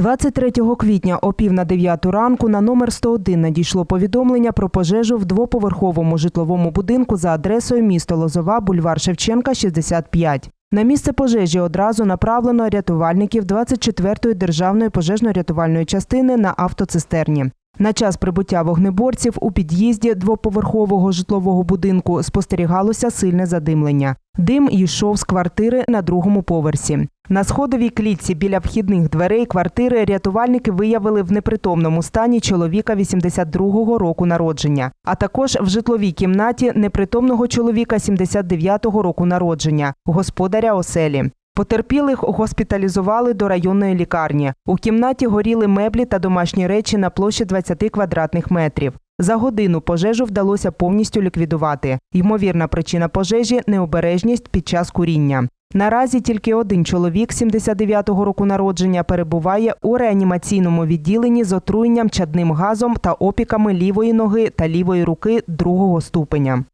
23 квітня о пів на 9 ранку на номер 101 надійшло повідомлення про пожежу в двоповерховому житловому будинку за адресою місто Лозова, бульвар Шевченка, 65. На місце пожежі одразу направлено рятувальників 24-ї державної пожежно-рятувальної частини на автоцистерні. На час прибуття вогнеборців у під'їзді двоповерхового житлового будинку спостерігалося сильне задимлення. Дим йшов з квартири на другому поверсі. На сходовій клітці біля вхідних дверей квартири рятувальники виявили в непритомному стані чоловіка 82-го року народження, а також в житловій кімнаті непритомного чоловіка 79-го року народження, господаря оселі. Потерпілих госпіталізували до районної лікарні. У кімнаті горіли меблі та домашні речі на площі 20 квадратних метрів. За годину пожежу вдалося повністю ліквідувати. Ймовірна причина пожежі необережність під час куріння. Наразі тільки один чоловік 79-го року народження перебуває у реанімаційному відділенні з отруєнням чадним газом та опіками лівої ноги та лівої руки другого ступеня.